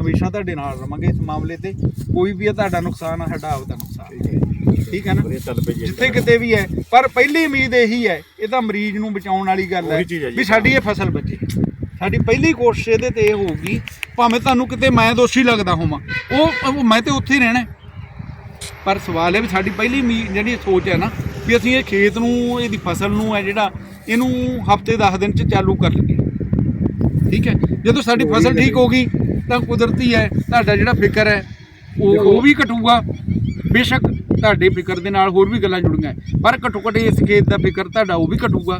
ਹਮੇਸ਼ਾ ਤੁਹਾਡੇ ਨਾਲ ਰਵਾਂਗੇ ਇਸ ਮਾਮਲੇ ਤੇ। ਕੋਈ ਵੀ ਤੁਹਾਡਾ ਨੁਕਸਾਨ ਆ ਸਾਡਾ ਆਪਦਾ ਨੁਕਸਾਨ ਠੀਕ ਹੈ ਨਾ? ਜਿੱਥੇ ਕਿਤੇ ਵੀ ਹੈ। ਪਰ ਪਹਿਲੀ ਉਮੀਦ ਇਹੀ ਹੈ ਇਹ ਤਾਂ ਮਰੀਜ਼ ਨੂੰ ਬਚਾਉਣ ਵਾਲੀ ਗੱਲ ਹੈ। ਵੀ ਸਾਡੀ ਇਹ ਫਸਲ ਬਚੇ। ਸਾਡੀ ਪਹਿਲੀ ਕੋਸ਼ਿਸ਼ ਇਹਦੇ ਤੇ ਇਹ ਹੋਊਗੀ ਭਾਵੇਂ ਤੁਹਾਨੂੰ ਕਿਤੇ ਮੈਂ ਦੋਸ਼ੀ ਲੱਗਦਾ ਹੋਵਾਂ। ਉਹ ਮੈਂ ਤੇ ਉੱਥੇ ਹੀ ਰਹਿਣਾ। ਪਰ ਸਵਾਲ ਹੈ ਵੀ ਸਾਡੀ ਪਹਿਲੀ ਜਿਹੜੀ ਸੋਚ ਹੈ ਨਾ ਵੀ ਅਸੀਂ ਇਹ ਖੇਤ ਨੂੰ ਇਹਦੀ ਫਸਲ ਨੂੰ ਹੈ ਜਿਹੜਾ ਇਹਨੂੰ ਹਫ਼ਤੇ 10 ਦਿਨ ਚ ਚਾਲੂ ਕਰ ਲਈਏ। ਠੀਕ ਹੈ? ਜਦੋਂ ਸਾਡੀ ਫਸਲ ਠੀਕ ਹੋ ਗਈ ਤਾਂ ਕੁਦਰਤੀ ਹੈ ਤੁਹਾਡਾ ਜਿਹੜਾ ਫਿਕਰ ਹੈ ਉਹ ਉਹ ਵੀ ਘਟੂਗਾ। ਬੇਸ਼ੱਕ ਤੁਹਾਡੇ ਫਿਕਰ ਦੇ ਨਾਲ ਹੋਰ ਵੀ ਗੱਲਾਂ ਜੁੜੀਆਂ। ਪਰ ਘੱਟੋ ਘੱਟ ਇਸ ਖੇਤ ਦਾ ਫਿਕਰ ਤੁਹਾਡਾ ਉਹ ਵੀ ਘਟੂਗਾ।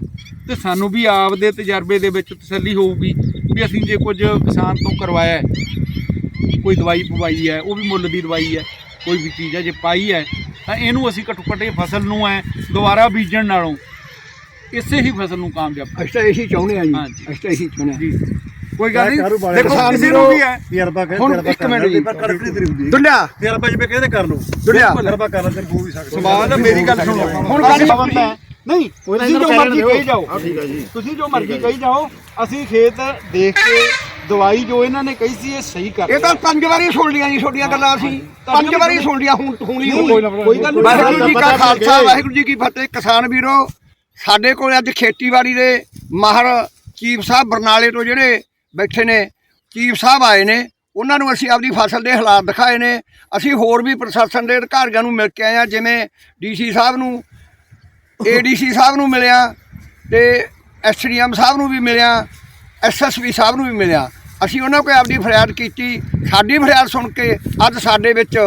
ਤੇ ਸਾਨੂੰ ਵੀ ਆਪ ਦੇ ਤਜਰਬੇ ਦੇ ਵਿੱਚ ਤਸੱਲੀ ਹੋਊਗੀ ਵੀ ਅਸੀਂ ਜੇ ਕੁਝ ਕਿਸਾਨ ਤੋਂ ਕਰਵਾਇਆ ਹੈ ਕੋਈ ਦਵਾਈ ਪਵਾਈ ਹੈ ਉਹ ਵੀ ਮੁੱਲ ਦੀ ਦਵਾਈ ਹੈ ਕੋਈ ਵੀ ਚੀਜ਼ ਹੈ ਜੇ ਪਾਈ ਹੈ ਤਾਂ ਇਹਨੂੰ ਅਸੀਂ ਘੱਟੋ ਘੱਟ ਫਸਲ ਨੂੰ ਹੈ ਦੁਬਾਰਾ ਬੀਜਣ ਨਾਲੋਂ ਇਸੇ ਹੀ ਫਸਲ ਨੂੰ ਕਾਮਯਾਬ ਕਰ ਅਸੀਂ ਤਾਂ ਇਹੀ ਚਾਹੁੰਦੇ ਆ ਜੀ। ਹਾਂਜੀ। ਅਸੀਂ ਤਾਂ ਇਹੀ ਚਾਹੁੰਦੇ ਜੀ। ਕੋਈ ਗੱਲ ਕਾਰੂ ਨਹੀਂ। ਦੇਖੋ ਕਿਸੇ ਨੂੰ ਵੀ ਹੈ। ਤਜਰਬਾ ਕਰ ਹੁਣ ਇੱਕ ਮਿੰਟ ਜੀ। ਪਰ ਕਣਕ ਦੀ ਤਰੀ ਹੁੰਦੀ। ਦੁੱਲਿਆ ਤਜਰਬਾ ਜਿਵੇਂ ਕਹਿੰਦੇ ਕਰ ਲਓ ਦੁੱਲਿਆ ਤਜਰਬਾ ਕਰਨਾ ਤੇ ਹੋ ਵੀ ਸਕਦਾ ਸਵਾਲ ਮੇਰੀ ਗੱਲ ਸੁਣੋ। ਹੁਣ ਗੱਲ ਨਹੀਂ ਤੁਸੀਂ ਜੋ ਮਰਜ਼ੀ ਕਹੀ ਜਾਓ। ਠੀਕ ਹੈ ਜੀ। ਤੁਸੀਂ ਜੋ ਮਰਜ਼ੀ ਕਹੀ ਜਾਓ। ਅਸੀਂ ਖੇਤ ਦੇਖ ਕੇ ਦਵਾਈ ਜੋ ਇਹਨਾਂ ਨੇ ਕਹੀ ਸੀ ਇਹ ਸਹੀ ਕਰ ਇਹ ਤਾਂ ਪੰਜ ਵਾਰੀ ਸੁਣ ਲੀਆਂ ਜੀ ਤੁਹਾਡੀਆਂ ਗੱਲਾਂ ਅਸੀਂ। ਪੰਜ ਵਾਰੀ ਸੁਣ ਲੀਆਂ ਹੁਣ ਹੁਣੀ ਹੋਈ। ਕੋਈ ਗੱਲ ਨਹੀਂ। ਵਾਹਿਗੁਰੂ ਜੀ ਕਾ ਖਾਲਸਾ ਵਾਹਿਗੁਰੂ ਜੀ ਕੀ ਫਤਿਹ। ਕਿਸਾਨ ਵੀਰੋ ਸਾਡੇ ਕੋਲ ਅੱਜ ਖੇਤੀਬਾੜੀ ਦੇ ਮਾਹਰ ਚੀਫ ਸਾਹਿਬ ਬਰਨਾਲੇ ਤੋਂ ਜਿਹੜੇ ਬੈਠੇ ਨੇ, ਚੀਫ ਸਾਹਿਬ ਆਏ ਨੇ, ਉਹਨਾਂ ਨੂੰ ਅਸੀਂ ਆਪਦੀ ਫਸਲ ਦੇ ਹਾਲਾਤ ਦਿਖਾਏ ਨੇ। ਅਸੀਂ ਹੋਰ ਵੀ ਪ੍ਰਸ਼ਾਸਨ ਦੇ ਅਧਿਕਾਰੀਆਂ ਨੂੰ ਮਿਲ ਕੇ ਆਏ ਆ ਜਿਵੇਂ ਡੀਸੀ ਸਾਹਿਬ ਨੂੰ ਏਡੀਸੀ ਸਾਹਿਬ ਨੂੰ ਮਿਲਿਆ ਤੇ ਐਸਡੀਐਮ ਸਾਹਿਬ ਨੂੰ ਵੀ ਮਿਲਿਆ ਐਸਐਸਪੀ ਸਾਹਿਬ ਨੂੰ ਵੀ ਮਿਲਿਆ। ਅਸੀਂ ਉਹਨਾਂ ਕੋਲ ਆਪਦੀ ਫਰਿਆਦ ਕੀਤੀ। ਸਾਡੀ ਫਰਿਆਦ ਸੁਣ ਕੇ ਅੱਜ ਸਾਡੇ ਵਿੱਚ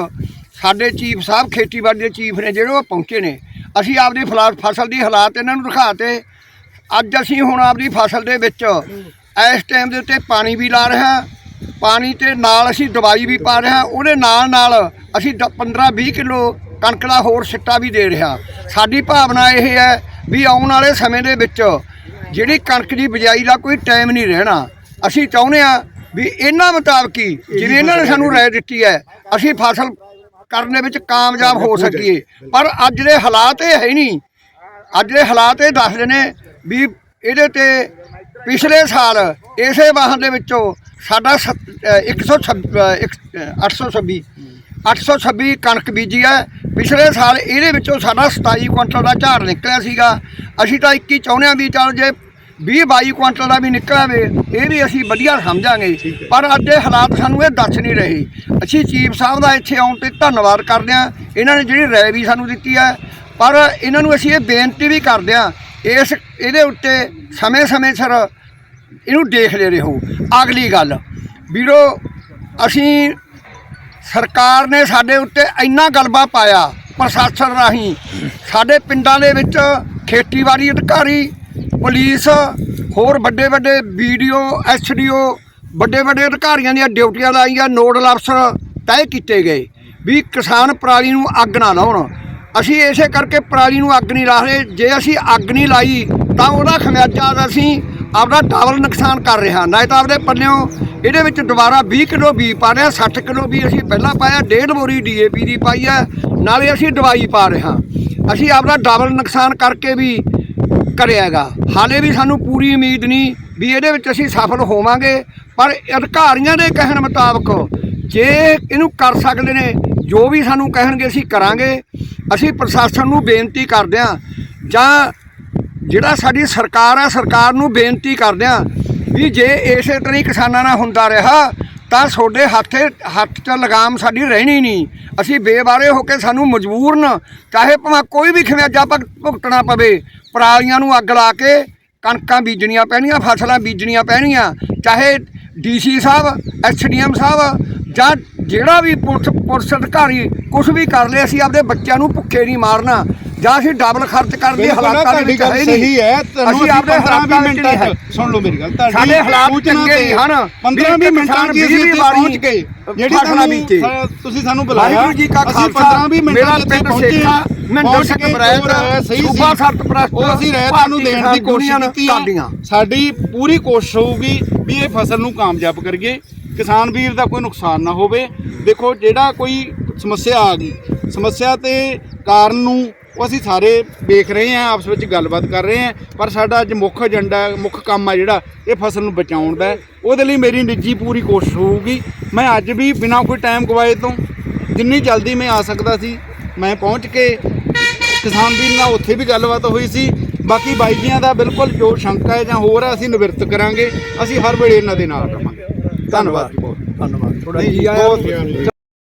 ਸਾਡੇ ਚੀਫ ਸਾਹਿਬ, ਖੇਤੀਬਾੜੀ ਦੇ ਚੀਫ ਨੇ, ਜਿਹੜੇ ਉਹ ਪਹੁੰਚੇ ਨੇ ਅਸੀਂ ਆਪਦੀ ਫਲਾ- ਫਸਲ ਦੀ ਹਾਲਾਤ ਇਹਨਾਂ ਨੂੰ ਦਿਖਾਤੇ। ਅੱਜ ਅਸੀਂ ਹੁਣ ਆਪਦੀ ਫਸਲ ਦੇ ਵਿੱਚ ਇਸ ਟਾਈਮ ਦੇ ਉੱਤੇ ਪਾਣੀ ਵੀ ਲਾ ਰਹੇ ਹਾਂ। ਪਾਣੀ ਤੇ ਨਾਲ ਅਸੀਂ ਦਵਾਈ ਵੀ ਪਾ ਰਹੇ ਹਾਂ। ਉਹਦੇ ਨਾਲ ਨਾਲ ਅਸੀਂ 15 20 ਕਿਲੋ ਕਣਕ ਦਾ ਹੋਰ ਸਿੱਟਾ ਵੀ ਦੇ ਰਿਹਾ ਸਾਡੀ ਭਾਵਨਾ ਇਹ ਹੈ ਵੀ ਆਉਣ ਵਾਲੇ ਸਮੇਂ ਦੇ ਵਿੱਚ ਜਿਹੜੀ ਕਣਕ ਦੀ ਬਿਜਾਈ ਦਾ ਕੋਈ ਟਾਈਮ ਨਹੀਂ ਰਹਿਣਾ। ਅਸੀਂ ਚਾਹੁੰਦੇ ਹਾਂ ਵੀ ਇਹਨਾਂ ਮੁਤਾਬਕ ਹੀ, ਜਿਵੇਂ ਇਹਨਾਂ ਨੇ ਸਾਨੂੰ ਰਾਏ ਦਿੱਤੀ ਹੈ, ਅਸੀਂ ਫਸਲ ਕਰਨ ਦੇ ਵਿੱਚ ਕਾਮਯਾਬ ਹੋ ਸਕੀਏ। ਪਰ ਅੱਜ ਦੇ ਹਾਲਾਤ ਇਹ ਹੈ ਨਹੀਂ। ਅੱਜ ਦੇ ਹਾਲਾਤ ਇਹ ਦੱਸਦੇ ਨੇ ਵੀ ਇਹਦੇ ਤੇ ਪਿਛਲੇ ਸਾਲ ਇਸੇ ਵਾਹਨ ਦੇ ਵਿੱਚੋਂ ਸਾਡਾ 126 826 826 ਕਣਕ ਬੀਜੀ ਹੈ। ਪਿਛਲੇ ਸਾਲ ਇਹਦੇ ਵਿੱਚੋਂ ਸਾਡਾ 27 ਕੁਇੰਟਲ ਦਾ ਝਾੜ ਨਿਕਲਿਆ ਸੀਗਾ। ਅਸੀਂ ਤਾਂ 21 ਚਾਹੁੰਦੇ ਹਾਂ ਵੀ ਚੱਲ ਜੇ 20 22 ਕੁਇੰਟਲ ਦਾ ਵੀ ਨਿਕਲਿਆ ਵੇ, ਇਹ ਵੀ ਅਸੀਂ ਵਧੀਆ ਸਮਝਾਂਗੇ। ਪਰ ਅੱਜ ਦੇ ਹਾਲਾਤ ਸਾਨੂੰ ਇਹ ਦੱਸ ਨਹੀਂ ਰਹੇ। ਅਸੀਂ ਚੀਫ ਸਾਹਿਬ ਦਾ ਇੱਥੇ ਆਉਣ ਤੇ ਧੰਨਵਾਦ ਕਰਦੇ ਹਾਂ। ਇਹਨਾਂ ਨੇ ਜਿਹੜੀ ਰਾਏ ਵੀ ਸਾਨੂੰ ਦਿੱਤੀ ਹੈ। ਪਰ ਇਹਨਾਂ ਨੂੰ ਅਸੀਂ ਇਹ ਬੇਨਤੀ ਵੀ ਕਰਦੇ ਹਾਂ, ਇਸ ਇਹਦੇ ਉੱਤੇ ਸਮੇਂ-ਸਮੇਂ ਸਿਰ ਇਹਨੂੰ ਦੇਖਦੇ ਹੋ ਅਗਲੀ ਗੱਲ, ਵੀਰੋ, ਅਸੀਂ ਸਰਕਾਰ ਨੇ ਸਾਡੇ ਉੱਤੇ ਇੰਨਾ ਗਲਬਾ ਪਾਇਆ ਪ੍ਰਸ਼ਾਸਨ ਰਾਹੀਂ। ਸਾਡੇ ਪਿੰਡਾਂ ਦੇ ਵਿੱਚ ਖੇਤੀਬਾੜੀ ਅਧਿਕਾਰੀ ਪੁਲਿਸ, ਹੋਰ ਵੱਡੇ ਵੱਡੇ ਵੀਡੀਓ, ਐਸਡੀਓ, ਵੱਡੇ ਵੱਡੇ ਅਧਿਕਾਰੀਆਂ ਦੀਆਂ ਡਿਊਟੀਆਂ ਲਾਈਆਂ, ਨੋਡਲ ਅਫਸਰ ਤੈਅ ਕੀਤੇ ਗਏ ਵੀ ਕਿਸਾਨ ਪਰਾਲੀ ਨੂੰ ਅੱਗ ਨਾ ਲਾਉਣ। ਅਸੀਂ ਇਸੇ ਕਰਕੇ ਪਰਾਲੀ ਨੂੰ ਅੱਗ ਨਹੀਂ ਲਾ ਰਹੇ। ਜੇ ਅਸੀਂ ਅੱਗ ਨਹੀਂ ਲਾਈ, ਤਾਂ ਉਹਦਾ ਖਮਿਆਜਾ ਅਸੀਂ ਆਪਦਾ ਡਬਲ ਨੁਕਸਾਨ ਕਰ ਰਹੇ ਹਾਂ। ਨਾ ਤਾਂ ਆਪਦੇ ਪੱਲਿਓਂ ਇਹਦੇ ਵਿੱਚ ਦੁਬਾਰਾ 20 ਕਿਲੋ ਬੀ ਪਾ ਰਹੇ ਹਾਂ 60 ਕਿਲੋ ਵੀ ਅਸੀਂ ਪਹਿਲਾਂ ਪਾਇਆ, ਡੇਢ ਬੋਰੀ ਡੀਏਪੀ ਦੀ ਪਾਈ ਹੈ, ਨਾਲੇ ਅਸੀਂ ਦਵਾਈ ਪਾ ਰਹੇ ਹਾਂ। ਅਸੀਂ ਆਪਦਾ ਡਬਲ ਨੁਕਸਾਨ ਕਰਕੇ ਵੀ ਕਰਿਆਗਾ। ਹਾਲੇ ਵੀ ਸਾਨੂੰ ਪੂਰੀ ਉਮੀਦ ਨਹੀਂ ਵੀ ਇਹਦੇ ਵਿੱਚ ਅਸੀਂ ਸਫਲ ਹੋਵਾਂਗੇ, ਪਰ ਅਧਿਕਾਰੀਆਂ ਦੇ ਕਹਿਣ ਮੁਤਾਬਕ ਜੇ ਇਹਨੂੰ ਕਰ ਸਕਦੇ ਨੇ, ਜੋ ਵੀ ਸਾਨੂੰ ਕਹਿਣਗੇ ਅਸੀਂ ਕਰਾਂਗੇ। ਅਸੀਂ ਪ੍ਰਸ਼ਾਸਨ ਨੂੰ ਬੇਨਤੀ ਕਰਦੇ ਹਾਂ, ਜਾਂ ਜਿਹੜਾ ਸਾਡੀ ਸਰਕਾਰ ਆ, ਸਰਕਾਰ ਨੂੰ ਬੇਨਤੀ ਕਰਦੇ ਹਾਂ ਵੀ ਜੇ ਇਸੇ ਤਰ੍ਹਾਂ ਹੀ ਕਿਸਾਨਾਂ ਨਾਲ ਹੁੰਦਾ ਰਿਹਾ ਤਾਂ ਤੁਹਾਡੇ ਹੱਥੇ ਹੱਥ 'ਚ ਲਗਾਮ ਸਾਡੀ ਰਹਿਣੀ ਨਹੀਂ। ਅਸੀਂ ਬੇਵਾਰੇ ਹੋ ਕੇ ਸਾਨੂੰ ਮਜਬੂਰਨ ਚਾਹੇ ਭਾਵੇਂ ਕੋਈ ਵੀ ਖਮਿਆਜ਼ਾ ਭੁਗ- ਭੁਗਤਣਾ ਪਵੇ, ਪਰਾਲੀਆਂ ਨੂੰ ਅੱਗ ਲਾ ਕੇ ਕਣਕਾਂ ਬੀਜਣੀਆਂ ਪੈਣੀਆਂ, ਫਸਲਾਂ ਬੀਜਣੀਆਂ ਪੈਣੀਆਂ, ਚਾਹੇ ਡੀਸੀ ਸਾਹਿਬ ਐਸਡੀਐਮ ਸਾਹਿਬ ਜਾਂ ਜਿਹੜਾ ਵੀ ਪੁਲਿਸ ਪੁਲਿਸ ਅਧਿਕਾਰੀ ਕੁਝ ਵੀ ਕਰ ਲਏ, ਅਸੀਂ ਆਪਦੇ ਬੱਚਿਆਂ ਨੂੰ ਭੁੱਖੇ ਨਹੀਂ ਮਾਰਨਾ। ਜਾਂ ਅਸੀਂ ਡਬਲ ਖਰਚ ਕਰਨ ਦੀ ਹਾਲਾਤਾਂ ਵਿੱਚ ਹੈ ਸਹੀ ਨਹੀਂ। ਹੈ ਅਸੀਂ ਆਪਦੇ 15 ਹਾਲਾਤਾਂ ਵਿੱਚ ਮਿੰਟਾਂ ਚ ਸੁਣ ਲਓ ਮੇਰੀ ਗੱਲ ਤੁਹਾਡੀ ਸਾਡੇ ਹਾਲਾਤ ਚੰਗੇ ਨਹੀਂ ਹਨ। 15 ਵੀ ਵੀਹ ਮਿੰਟਾਂ ਚ ਅਸੀਂ ਪਹੁੰਚ ਗਏ। ਜਿਹੜੀ ਫਸਲਾਂ। ਸਾ- ਤੁਸੀਂ ਸਾਨੂੰ ਬੁਲਾਇਆ। ਵਾਹਿਗੁਰੂ ਜੀ ਕਾ ਅਸੀਂ ਖਾਲਸਾ। 15 ਵੀਹ ਮਿੰਟਾਂ ਮੇਰਾ ਚ ਇੱਥੇ ਪਿੰਡ ਪਹੁੰਚੇ ਸੇਖਾ ਮਹਿੰਦਰ ਪਹੁੰਚ ਸਿੰਘ ਕੇ ਬਰੈਤ, ਜੋ ਰਾਇ ਸਹੀ ਸੀ। ਸੂਬਾ ਸਰਪ੍ਰਸਤ, ਉਹ ਅਸੀਂ ਰਹਿ ਤੁਹਾਨੂੰ ਦੇਣ ਦੀ ਕੋਸ਼ਿਸ਼ ਕੀਤੀ। ਸਾਡੀ ਪੂਰੀ ਕੋਸ਼ਿਸ਼ ਹੋਊਗੀ ਵੀ ਇਹ ਫਸਲ ਨੂੰ ਕਾਮਯਾਬ ਕਰੀਏ। ਕਿਸਾਨ ਵੀਰ ਦਾ ਕੋਈ ਨੁਕਸਾਨ ਨਾ ਹੋਵੇ। ਦੇਖੋ ਜਿਹੜਾ ਕੋਈ ਸਮੱਸਿਆ ਆ ਗਈ ਸਮੱਸਿਆ ਤੇ ਕਾਰਨ ਨੂੰ ਉਹ ਅਸੀਂ ਸਾਰੇ ਵੇਖ ਰਹੇ ਹਾਂ ਆਪਸ ਵਿੱਚ ਗੱਲਬਾਤ ਕਰ ਰਹੇ ਹਾਂ ਪਰ ਸਾਡਾ ਅੱਜ ਮੁੱਖ ਏਜੰਡਾ ਮੁੱਖ ਕੰਮ ਆ ਜਿਹੜਾ ਇਹ ਫਸਲ ਨੂੰ ਬਚਾਉਣ ਦਾ। ਉਹਦੇ ਲਈ ਮੇਰੀ ਨਿੱਜੀ ਪੂਰੀ ਕੋਸ਼ਿਸ਼ ਹੋਊਗੀ। ਮੈਂ ਅੱਜ ਵੀ ਬਿਨਾਂ ਕੋਈ ਟਾਈਮ ਗਵਾਏ ਤੋਂ ਜਿੰਨੀ ਜਲਦੀ ਮੈਂ ਆ ਸਕਦਾ ਸੀ ਮੈਂ ਪਹੁੰਚ ਕੇ ਕਿਸਾਨ ਵੀਰ ਨਾਲ ਉੱਥੇ ਵੀ ਗੱਲਬਾਤ ਹੋਈ ਸੀ। ਬਾਕੀ ਬਾਈ ਜੀਆਂ ਦਾ ਬਿਲਕੁਲ ਜੋ ਸ਼ੰਕਾ ਹੈ ਜਾਂ ਹੋਰ ਅਸੀਂ ਨਿਵਰਤ ਕਰਾਂਗੇ। ਅਸੀਂ ਹਰ ਵੇਲੇ ਇਹਨਾਂ ਦੇ ਨਾਲ ਰਵਾਂਗੇ। ਧੰਨਵਾਦ ਜੀ ਬਹੁਤ। ਧੰਨਵਾਦ। ਥੋੜਾ ਜੀ ਆਇਆ